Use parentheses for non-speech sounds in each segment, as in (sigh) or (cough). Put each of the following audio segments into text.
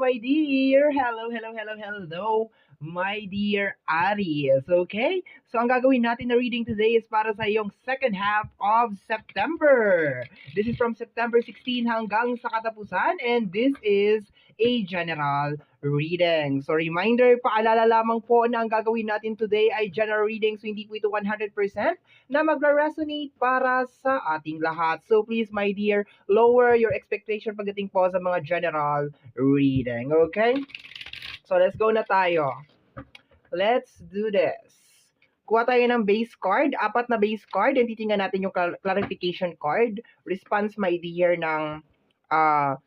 my dear. Hello, hello, hello, hello, my dear Aries. Okay? So, ang gagawin natin na reading today is para sa iyong second half of September. This is from September 16 hanggang sa katapusan and this is a general reading. So, reminder, paalala lamang po na ang gagawin natin today ay general reading. So, hindi po ito 100% na magre-resonate para sa ating lahat. So, please, my dear, lower your expectation pagdating po sa mga general reading. Okay? So, let's go na tayo. Let's do this. Kuha tayo ng base card, apat na base card, and titingnan natin yung clarification card. Response, my dear, ng uh,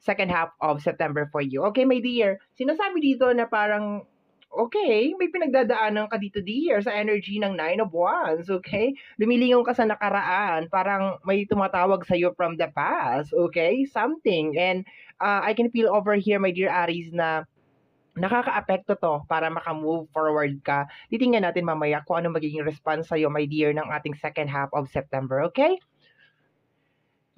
second half of September for you. Okay, my dear, sinasabi dito na parang okay, may pinagdadaanan ka dito dear sa energy ng Nine of Wands, okay? Lumilingon ka sa nakaraan, parang may tumatawag sa'yo from the past, okay? Something. And uh, I can feel over here, my dear Aries, na nakaka-apekto to para makamove forward ka. Titingnan natin mamaya kung ano magiging response sa'yo, my dear, ng ating second half of September, okay?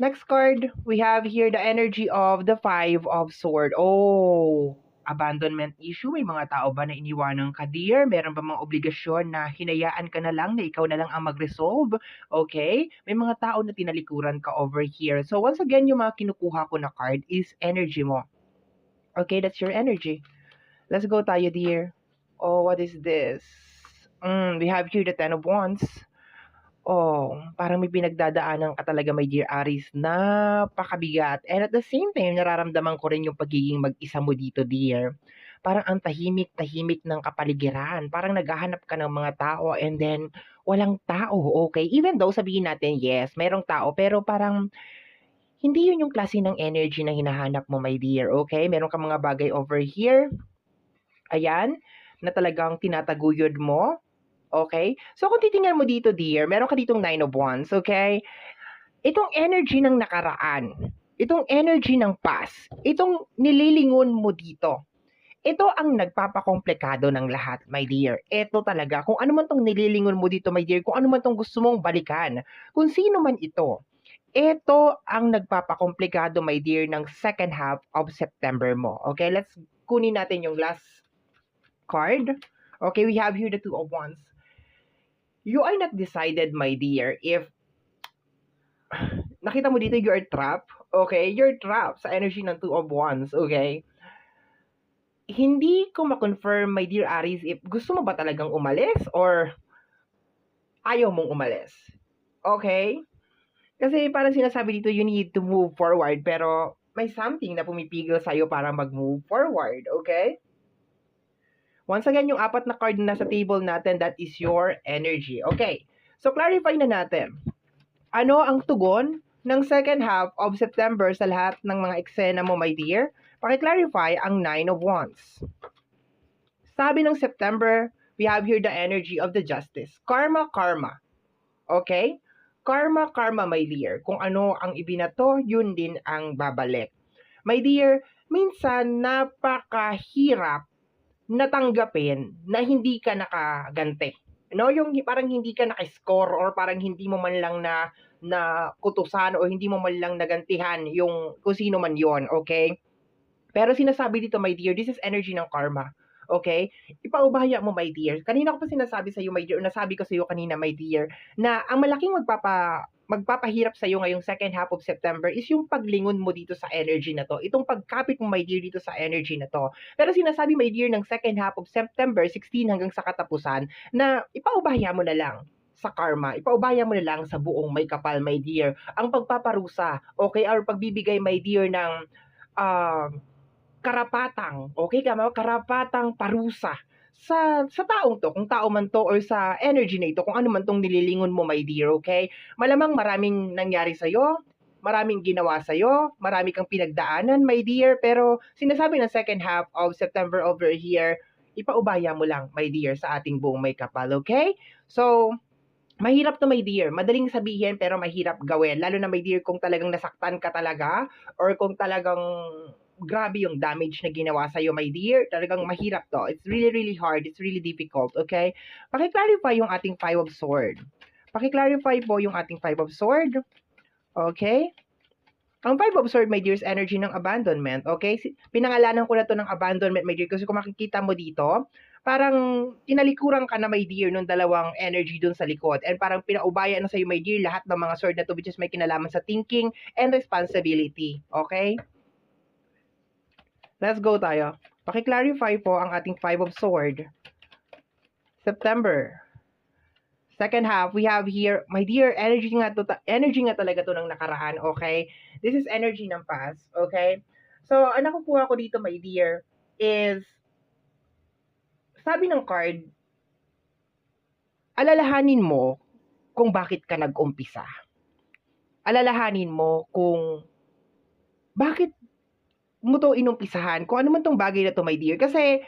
Next card, we have here the energy of the Five of Sword. Oh, abandonment issue. May mga tao ba na iniwanan ka, dear? Meron ba mga obligasyon na hinayaan ka na lang, na ikaw na lang ang mag-resolve? Okay? May mga tao na tinalikuran ka over here. So, once again, yung mga kinukuha ko na card is energy mo. Okay, that's your energy. Let's go tayo, dear. Oh, what is this? Mm, we have here the Ten of Wands. Oh, parang may pinagdadaanan ka talaga, my dear Aries, napakabigat. And at the same time, nararamdaman ko rin yung pagiging mag-isa mo dito, dear. Parang ang tahimik-tahimik ng kapaligiran. Parang naghahanap ka ng mga tao and then walang tao, okay? Even though sabihin natin, yes, merong tao, pero parang hindi yun yung klase ng energy na hinahanap mo, my dear, okay? Meron ka mga bagay over here. Ayan, na talagang tinataguyod mo Okay? So, kung titingnan mo dito, dear, meron ka ditong Nine of Wands, okay? Itong energy ng nakaraan, itong energy ng past, itong nililingon mo dito, ito ang nagpapakomplikado ng lahat, my dear. Ito talaga, kung ano man tong nililingon mo dito, my dear, kung ano man tong gusto mong balikan, kung sino man ito, ito ang nagpapakomplikado, my dear, ng second half of September mo. Okay, let's kunin natin yung last card. Okay, we have here the Two of Wands you are not decided, my dear, if nakita mo dito, you're trapped, okay? You're trapped sa energy ng two of wands, okay? Hindi ko ma-confirm, my dear Aries, if gusto mo ba talagang umalis or ayaw mong umalis. Okay? Kasi parang sinasabi dito, you need to move forward, pero may something na pumipigil sa'yo para mag-move forward, okay? Once again, yung apat na card na sa table natin, that is your energy. Okay. So, clarify na natin. Ano ang tugon ng second half of September sa lahat ng mga eksena mo, my dear? Paki-clarify ang Nine of Wands. Sabi ng September, we have here the energy of the justice. Karma, karma. Okay? Karma, karma, my dear. Kung ano ang ibinato, yun din ang babalik. My dear, minsan napakahirap natanggapin na hindi ka nakaganti. No, yung parang hindi ka naka-score or parang hindi mo man lang na na kutusan o hindi mo man lang nagantihan yung kung sino man yon, okay? Pero sinasabi dito, my dear, this is energy ng karma. Okay? Ipaubaya mo, my dear. Kanina ko pa sinasabi sa iyo, my dear, nasabi ko sa iyo kanina, my dear, na ang malaking magpapa magpapahirap sa iyo ngayong second half of September is yung paglingon mo dito sa energy na to. Itong pagkapit mo, my dear, dito sa energy na to. Pero sinasabi, my dear, ng second half of September 16 hanggang sa katapusan na ipaubaya mo na lang sa karma. Ipaubaya mo na lang sa buong may kapal, my dear. Ang pagpaparusa, okay, or pagbibigay, my dear, ng uh, karapatang, okay, karapatang parusa sa sa taong to, kung tao man to or sa energy na ito, kung ano man tong nililingon mo, my dear, okay? Malamang maraming nangyari sa iyo, maraming ginawa sa iyo, marami kang pinagdaanan, my dear, pero sinasabi ng second half of September over here, ipaubaya mo lang, my dear, sa ating buong may kapal, okay? So, mahirap to, my dear. Madaling sabihin, pero mahirap gawin. Lalo na, my dear, kung talagang nasaktan ka talaga, or kung talagang grabe yung damage na ginawa sa'yo, my dear. Talagang mahirap to. It's really, really hard. It's really difficult, okay? Pakiclarify yung ating Five of Sword. Pakiclarify po yung ating Five of Sword. Okay? Ang Five of Swords, my dear, is energy ng abandonment. Okay? Pinangalanan ko na to ng abandonment, my dear, kasi kung makikita mo dito, parang tinalikuran ka na, my dear, nung dalawang energy dun sa likod. And parang pinaubaya na sa'yo, my dear, lahat ng mga sword na to, which is may kinalaman sa thinking and responsibility. Okay? Let's go tayo. Paki-clarify po ang ating Five of Sword. September. Second half, we have here, my dear, energy nga to, energy nga talaga to ng nakaraan, okay? This is energy ng past, okay? So, ang nakukuha ko dito, my dear, is, sabi ng card, alalahanin mo kung bakit ka nag-umpisa. Alalahanin mo kung bakit mo to inumpisahan, kung ano man tong bagay na to, my dear. Kasi,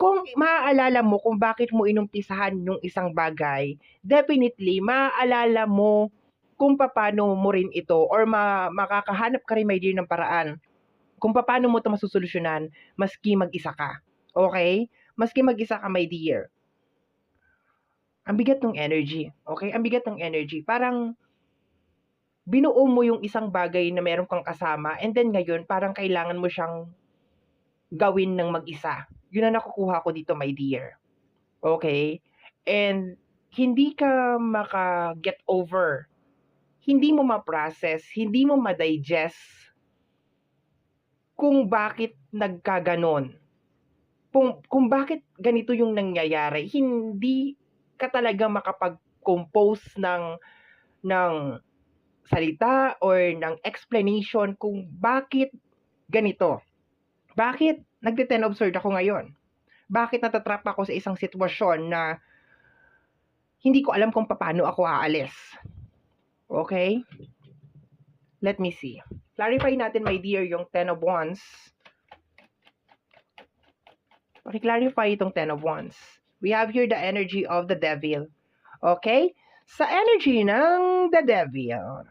kung maaalala mo kung bakit mo inumpisahan yung isang bagay, definitely, maaalala mo kung paano mo rin ito or ma makakahanap ka rin, my dear, ng paraan kung paano mo ito masusolusyonan maski mag-isa ka. Okay? Maski mag-isa ka, my dear. Ang bigat ng energy. Okay? Ang bigat ng energy. Parang binuo mo yung isang bagay na meron kang kasama and then ngayon parang kailangan mo siyang gawin ng mag-isa. Yun ang nakukuha ko dito, my dear. Okay? And hindi ka maka-get over. Hindi mo ma-process, hindi mo ma-digest kung bakit nagkaganon. Kung, kung bakit ganito yung nangyayari, hindi ka talaga makapag-compose ng ng salita or ng explanation kung bakit ganito. Bakit nagte-ten observe ako ngayon? Bakit natatrap ako sa isang sitwasyon na hindi ko alam kung paano ako aalis? Okay? Let me see. Clarify natin, my dear, yung Ten of Wands. Paki-clarify itong Ten of Wands. We have here the energy of the Devil. Okay? Sa energy ng the Devil.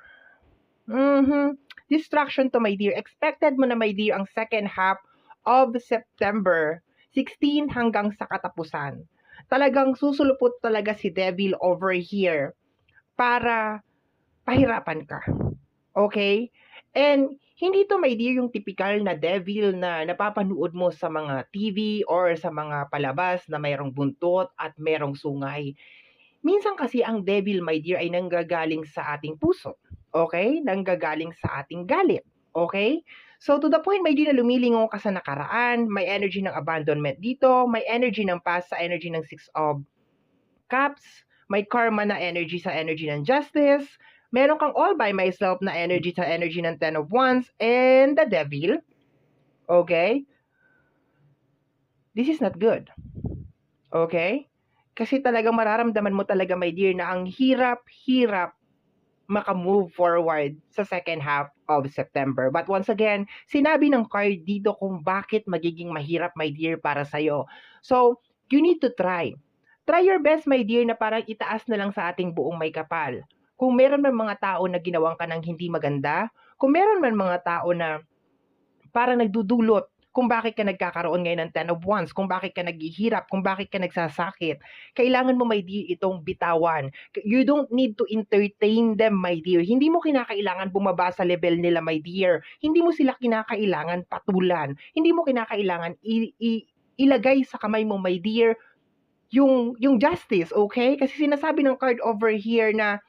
Mm-hmm. Distraction to, my dear. Expected mo na, my dear, ang second half of September 16 hanggang sa katapusan. Talagang susulupot talaga si Devil over here para pahirapan ka. Okay? And hindi to my dear yung typical na devil na napapanood mo sa mga TV or sa mga palabas na mayroong buntot at mayroong sungay. Minsan kasi ang devil, my dear, ay nanggagaling sa ating puso. Okay? Nanggagaling sa ating galit. Okay? So, to the point, may dear na lumilingon ka sa nakaraan, may energy ng abandonment dito, may energy ng past sa energy ng Six of Cups, may karma na energy sa energy ng Justice, meron kang all by myself na energy sa energy ng Ten of Wands, and the Devil. Okay? This is not good. Okay? Kasi talagang mararamdaman mo talaga, my dear, na ang hirap-hirap makamove forward sa second half of September. But once again, sinabi ng card dito kung bakit magiging mahirap, my dear, para sa'yo. So, you need to try. Try your best, my dear, na parang itaas na lang sa ating buong may kapal. Kung meron man mga tao na ginawang ka ng hindi maganda, kung meron man mga tao na parang nagdudulot kung bakit ka nagkakaroon ngayon ng 10 of Wands, kung bakit ka naghihirap, kung bakit ka nagsasakit. Kailangan mo, my dear, itong bitawan. You don't need to entertain them, my dear. Hindi mo kinakailangan bumaba sa level nila, my dear. Hindi mo sila kinakailangan patulan. Hindi mo kinakailangan i- i- ilagay sa kamay mo, my dear, yung, yung justice, okay? Kasi sinasabi ng card over here na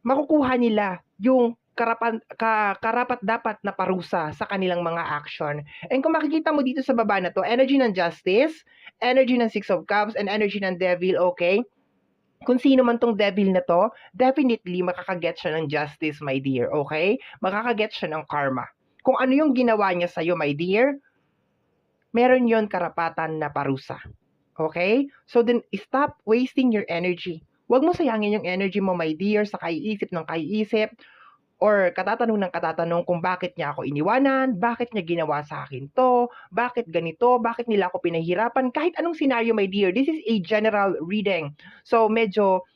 makukuha nila yung karapan, ka, karapat dapat na parusa sa kanilang mga action. And kung makikita mo dito sa baba na to, energy ng justice, energy ng six of cups, and energy ng devil, okay? Kung sino man tong devil na to, definitely makakaget siya ng justice, my dear, okay? Makakaget siya ng karma. Kung ano yung ginawa niya sa'yo, my dear, meron yon karapatan na parusa. Okay? So then, stop wasting your energy. Huwag mo sayangin yung energy mo, my dear, sa kaiisip ng kaiisip, or katatanong ng katatanong kung bakit niya ako iniwanan, bakit niya ginawa sa akin to, bakit ganito, bakit nila ako pinahirapan, kahit anong scenario, my dear. This is a general reading. So, medyo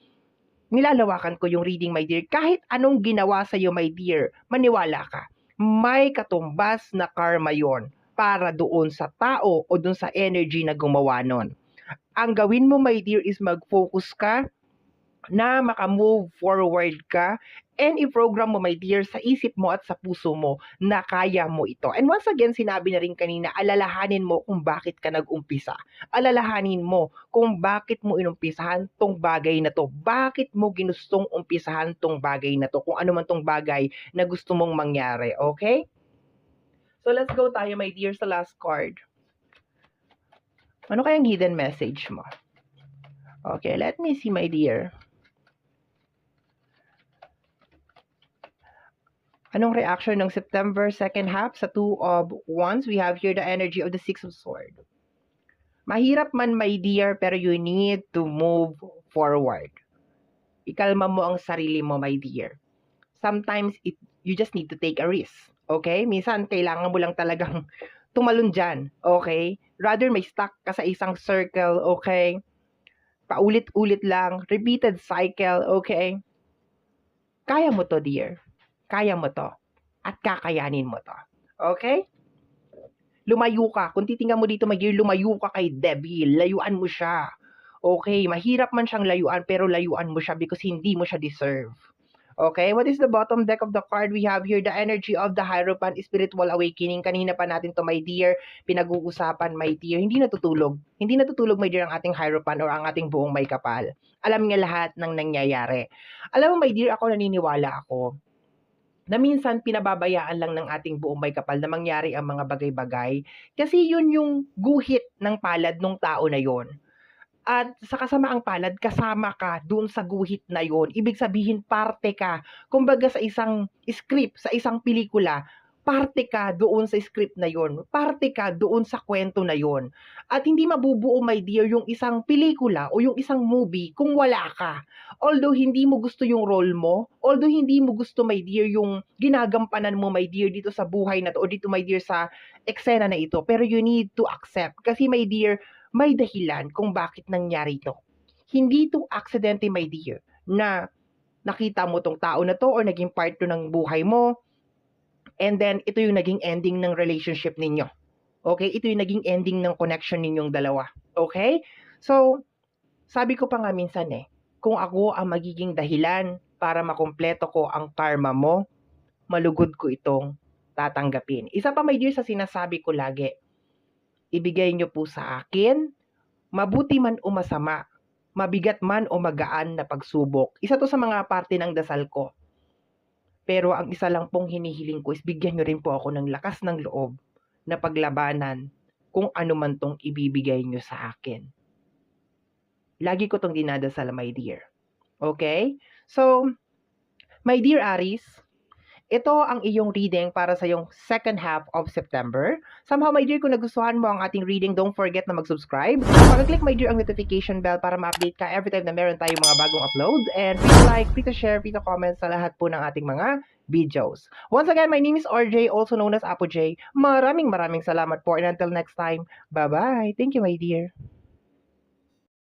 nilalawakan ko yung reading, my dear. Kahit anong ginawa sa iyo, my dear, maniwala ka. May katumbas na karma yon para doon sa tao o doon sa energy na gumawa nun. Ang gawin mo, my dear, is mag-focus ka na makamove forward ka and i-program mo, my dear, sa isip mo at sa puso mo na kaya mo ito. And once again, sinabi na rin kanina, alalahanin mo kung bakit ka nag-umpisa. Alalahanin mo kung bakit mo inumpisahan tong bagay na to. Bakit mo ginustong umpisahan tong bagay na to. Kung ano man tong bagay na gusto mong mangyari. Okay? So let's go tayo, my dear, sa last card. Ano kayang hidden message mo? Okay, let me see, my dear. Anong reaction ng September second half sa two of wands? We have here the energy of the six of sword. Mahirap man, my dear, pero you need to move forward. Ikalma mo ang sarili mo, my dear. Sometimes it, you just need to take a risk. Okay? Minsan, kailangan mo lang talagang (laughs) tumalon dyan. Okay? Rather, may stuck ka sa isang circle. Okay? Paulit-ulit lang. Repeated cycle. Okay? Kaya mo to, dear. Kaya mo to. At kakayanin mo to. Okay? Lumayo ka. Kung titingnan mo dito, Magir, lumayo ka kay Devil. Layuan mo siya. Okay, mahirap man siyang layuan, pero layuan mo siya because hindi mo siya deserve. Okay, what is the bottom deck of the card? We have here the energy of the Hierophant, Spiritual Awakening. Kanina pa natin to, my dear, pinag-uusapan, my dear. Hindi natutulog. Hindi natutulog, my dear, ang ating Hierophant or ang ating buong may kapal. Alam niya lahat ng nangyayari. Alam mo, my dear, ako naniniwala ako na minsan pinababayaan lang ng ating buong may kapal na mangyari ang mga bagay-bagay kasi yun yung guhit ng palad ng tao na yon. At sa kasamaang palad, kasama ka doon sa guhit na yon. Ibig sabihin, parte ka. Kumbaga sa isang script, sa isang pelikula, parte ka doon sa script na yon. Parte ka doon sa kwento na yon. At hindi mabubuo, my dear, yung isang pelikula o yung isang movie kung wala ka. Although hindi mo gusto yung role mo, although hindi mo gusto, my dear, yung ginagampanan mo, my dear, dito sa buhay na to, o dito, my dear, sa eksena na ito. Pero you need to accept. Kasi, my dear, may dahilan kung bakit nangyari ito. Hindi to aksidente, my dear, na nakita mo tong tao na to or naging part to ng buhay mo, and then ito yung naging ending ng relationship ninyo. Okay? Ito yung naging ending ng connection ninyong dalawa. Okay? So, sabi ko pa nga minsan eh, kung ako ang magiging dahilan para makumpleto ko ang karma mo, malugod ko itong tatanggapin. Isa pa may dear sa sinasabi ko lagi, ibigay nyo po sa akin, mabuti man o masama, mabigat man o magaan na pagsubok. Isa to sa mga parte ng dasal ko. Pero ang isa lang pong hinihiling ko is bigyan nyo rin po ako ng lakas ng loob na paglabanan kung ano man tong ibibigay nyo sa akin. Lagi ko tong dinadasal, my dear. Okay? So, my dear Aris, ito ang iyong reading para sa iyong second half of September. Somehow, my dear, kung nagustuhan mo ang ating reading, don't forget na mag-subscribe. Pag-click, my dear, ang notification bell para ma-update ka every time na meron tayong mga bagong upload. And please like, please share, please comment sa lahat po ng ating mga videos. Once again, my name is RJ, also known as Apo J. Maraming maraming salamat po. And until next time, bye-bye. Thank you, my dear.